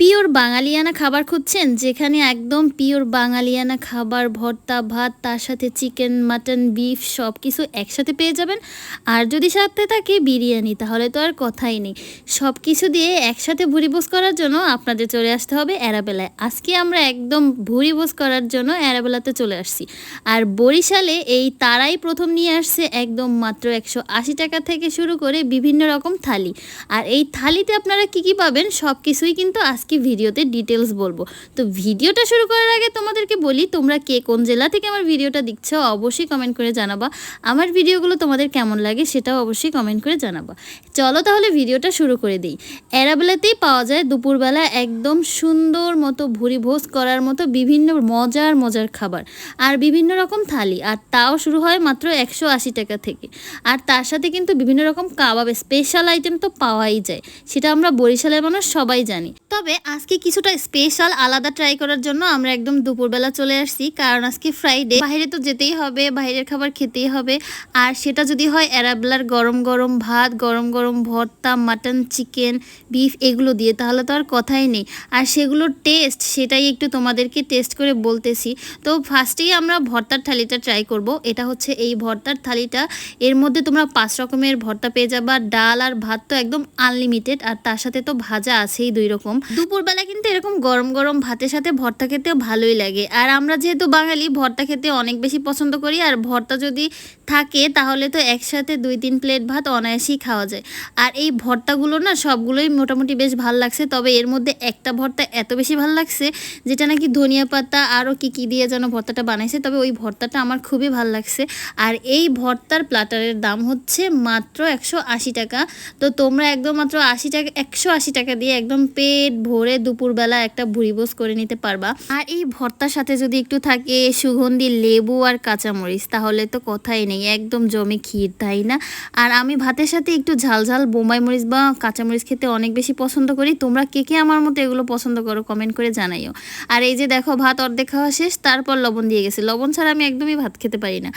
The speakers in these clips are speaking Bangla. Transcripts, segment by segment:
পিওর বাঙালিয়ানা খাবার খুঁজছেন? যেখানে একদম পিওর বাঙালিয়ানা খাবার, ভর্তা, ভাত, তার সাথে চিকেন, মাটন, বিফ সব কিছু একসাথে পেয়ে যাবেন। আর যদি সাথে থাকে বিরিয়ানি, তাহলে তো আর কথাই নেই। সব কিছু দিয়ে একসাথে ভুড়ি বোস করার জন্য আপনাদের চলে আসতে হবে অ্যারাবেলায়। আজকে আমরা একদম ভুড়ি বোস করার জন্য অ্যারাবেলাতে চলে আসছি। আর বরিশালে এই তারাই প্রথম নিয়ে আসছে একদম মাত্র একশো আশি টাকা থেকে শুরু করে বিভিন্ন রকম থালি। আর এই থালিতে আপনারা কি কি পাবেন? সব কিছুই কিন্তু আজকে ভিডিওতে ডিটেলস বলব। তো ভিডিওটা শুরু করার আগে তোমাদেরকে বলি, তোমরা কে কোন জেলা থেকে আমার ভিডিওটা দেখছ, অবশ্যই কমেন্ট করে জানাবা। আমার ভিডিওগুলো তোমাদের কেমন লাগে সেটাও অবশ্যই কমেন্ট করে জানাবা। চলো তাহলে ভিডিওটা শুরু করে দিই। এরাবেলাতেই পাওয়া যায় দুপুরবেলা একদম সুন্দর মতো ভুরি ভোজ করার মতো বিভিন্ন মজার মজার খাবার। আর বিভিন্ন রকম থালি, আর তাও শুরু হয় মাত্র একশো আশি টাকা থেকে। আর তার সাথে কিন্তু বিভিন্ন রকম কাবাব স্পেশাল আইটেম তো পাওয়াই যায়। সেটা আমরা বরিশালের মানুষ সবাই জানি। তবে আজকে কিছুটা স্পেশাল আলাদা ট্রাই করার জন্য আমরা একদম দুপুরবেলা চলে আসছি। কারণ আজকে ফ্রাইডে বাইরে তো যেতেই হবে, বাইরের খাবার খেতেই হবে। আর সেটা যদি হয় অ্যারাবলার গরম গরম ভাত, গরম গরম ভর্তা মাটন চিকেন বিফ এগুলো দিয়ে, তাহলে তো আর কথাই নেই। আর সেগুলোর টেস্ট সেটাই একটু তোমাদেরকে টেস্ট করে বলতেছি। তো ফার্স্টেই আমরা ভর্তার থালিটা ট্রাই করব। এটা হচ্ছে এই ভর্তার থালিটা। এর মধ্যে তোমরা পাঁচ রকমের ভর্তা পেয়ে যাবা। ডাল আর ভাত তো একদম আনলিমিটেড আর তার সাথে তো ভাজা আছেই দুই রকম। দুপুরবেলা কিন্তু এরকম গরম গরম ভাতের সাথে ভর্তা খেতেও ভালোই লাগে। আর আমরা যেহেতু বাঙালি, ভর্তা খেতে অনেক বেশি পছন্দ করি। আর ভর্তা যদি থাকে, তাহলে তো একসাথে দুই তিন প্লেট ভাত অনায়াসেই খাওয়া যায়। আর এই ভর্তাগুলো না, সবগুলোই মোটামুটি বেশ ভালো লাগছে। তবে এর মধ্যে একটা ভর্তা এত বেশি ভালো লাগছে, যেটা নাকি ধনিয়া পাতা আরও কী কী দিয়ে যেন ভর্তাটা বানাইছে, তবে ওই ভর্তাটা আমার খুবই ভালো লাগছে। আর এই ভর্তার প্লাটারের দাম হচ্ছে মাত্র একশো আশি টাকা। তো তোমরা একদম মাত্র আশি টাকা, একশো আশি টাকা দিয়ে একদম পেট ভরে দুপুরবেলা একটা ভুড়িবোস করে নিতে পারবা। আর এই ভর্তার সাথে যদি একটু থাকে সুগন্ধি, লেবু আর কাঁচামরিচ, তাহলে তো কথাই নেই, একদম জমে ক্ষীর, তাই না? আর আমি ভাতের সাথে একটু ঝাল ঝাল বোম্বাই মরিচ বা কাঁচামরিচ খেতে অনেক বেশি পছন্দ করি। তোমরা কে কে আমার মতো এগুলো পছন্দ করো কমেন্ট করে জানাইও। আর এই যে দেখো, ভাত অর্ধেক খাওয়া শেষ, তারপর লবণ দিয়ে গেছে। লবণ ছাড়া আমি একদমই ভাত খেতে পারি না।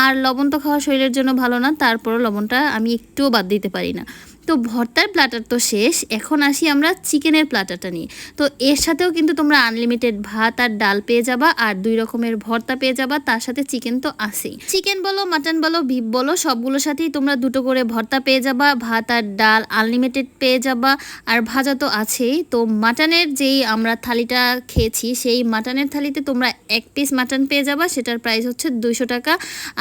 আর লবণ তো খাওয়া শরীরের জন্য ভালো না, তারপরও লবণটা আমি একটুও বাদ দিতে পারি না। তো ভর্তার প্লাটার তো শেষ, এখন আসি আমরা চিকেনের প্লাটারটা নিয়ে। তো এর সাথেও কিন্তু তোমরা আনলিমিটেড ভাত আর ডাল পেয়ে যাবা আর দুই রকমের ভর্তা পেয়ে যাবা, তার সাথে চিকেন তো আসেই চিকেন বলো মাটন বলো বিফ বলো, সবগুলোর সাথেই তোমরা দুটো করে ভর্তা পেয়ে যাবা, ভাত আর ডাল আনলিমিটেড পেয়ে যাবা, আর ভাজা তো আছেই। তো মাটনের যেই আমরা থালিটা খেয়েছি, সেই মাটনের থালিতে তোমরা এক পিস মাটন পেয়ে যাবা, সেটার প্রাইস হচ্ছে দুইশো টাকা।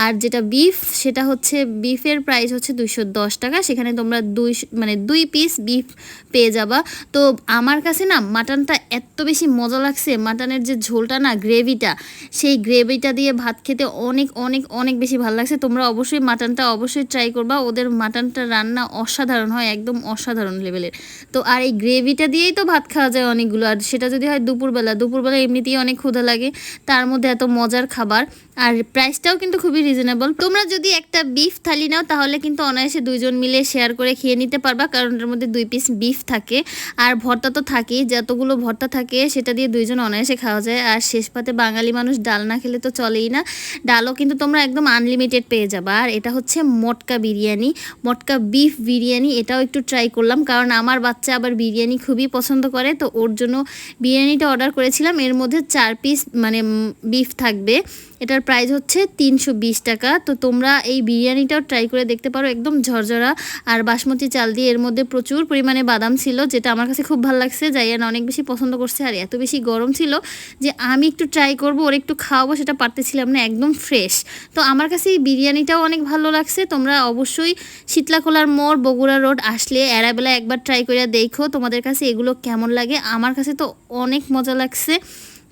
আর যেটা বিফ সেটা হচ্ছে বিফের প্রাইস হচ্ছে দুইশো দশ টাকা, সেখানে তোমরা দুই মানে দুই পিস বিফ পেয়ে যাবা। তো আমার কাছে না মাটনটা এত বেশি মজা লাগছে, মাটনের যে ঝোলটা না গ্রেভিটা সেই গ্রেভিটা দিয়ে ভাত খেতে অনেক অনেক অনেক বেশি ভালো লাগছে। তোমরা অবশ্যই মাটনটা অবশ্যই ট্রাই করবা। ওদের মাটনটা রান্না অসাধারণ হয়, একদম অসাধারণ লেভেলের তো আর এই গ্রেভিটা দিয়েই তো ভাত খাওয়া যায় অনেকগুলো। আর সেটা যদি হয় দুপুরবেলা দুপুরবেলা এমনিতেই অনেক ক্ষুধা লাগে, তার মধ্যে এত মজার খাবার। আর প্রাইসটাও কিন্তু খুবই রিজনেবল তোমরা যদি একটা বিফ থালি নাও, তাহলে কিন্তু অনায়াসে দুইজন মিলে শেয়ার করে খেয়ে নিতে পারবা, কারণ এর মধ্যে দুই পিস বিফ থাকে। আর ভর্তা তো থাকেই, যতগুলো ভর্তা থাকে, সেটা দিয়ে দুইজন অনায়াসে খাওয়া যায়। আর শেষ পাতে বাঙালি মানুষ ডাল না খেলে তো চলেই না। ডালও কিন্তু তোমরা একদম আনলিমিটেড পেয়ে যাবা। আর এটা হচ্ছে মটকা বিরিয়ানি। মটকা বিফ বিরিয়ানি, এটাও একটু ট্রাই করলাম, কারণ আমার বাচ্চা আবার বিরিয়ানি খুবই পছন্দ করে। তো ওর জন্য বিরিয়ানিটা অর্ডার করেছিলাম। এর মধ্যে চার পিস মানে বিফ থাকবে। এটার প্রাইস হচ্ছে তিনশো বিশ টাকা। তো তোমরা এই বিরিয়ানিটাও ট্রাই করে দেখতে পারো, একদম ঝরঝরা। আর বাসমতি চাল দিয়ে এর মধ্যে প্রচুর পরিমাণে বাদাম ছিল, যেটা আমার কাছে খুব ভালো লাগছে। জাইয়ান অনেক বেশি পছন্দ করছে আর এত বেশি গরম ছিল যে আমি একটু ট্রাই করব, ওর একটু খাওয়াবো সেটা পারতেছিলাম না, একদম ফ্রেশ তো আমার কাছে এই বিরিয়ানিটাও অনেক ভালো লাগছে। তোমরা অবশ্যই শীতলাখোলার মোড়, বগুড়া রোড আসলে এরাবেলা একবার ট্রাই করে দেখো তোমাদের কাছে এগুলো কেমন লাগে। আমার কাছে তো অনেক মজা লাগছে।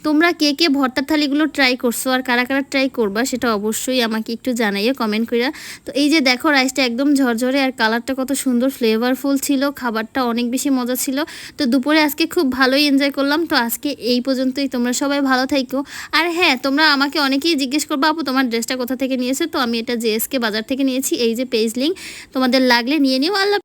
তোমরা কে কে ভর্তার থালিগুলো ট্রাই করছ আর কারা কারা ট্রাই করবা সেটা অবশ্যই আমাকে একটু জানাইও কমেন্ট করে তো এই যে দেখো রাইসটা একদম ঝরঝরে আর কালারটা কত সুন্দর ফ্লেভারফুল ছিল, খাবারটা অনেক বেশি মজা ছিল। তো দুপুরে আজকে খুব ভালোই এনজয় করলাম, তো আজকে এই পর্যন্তই। তোমরা সবাই ভালো থাইকো। আর হ্যাঁ তোমরা আমাকে অনেকেই জিজ্ঞেস করব, আপু, তোমার ড্রেসটা কোথা থেকে নিয়েছো? তো আমি এটা জেএসকে বাজার থেকে নিয়েছি, এই যে পেজ লিঙ্ক তোমাদের লাগলে নিয়ে নিও, আল্লাহ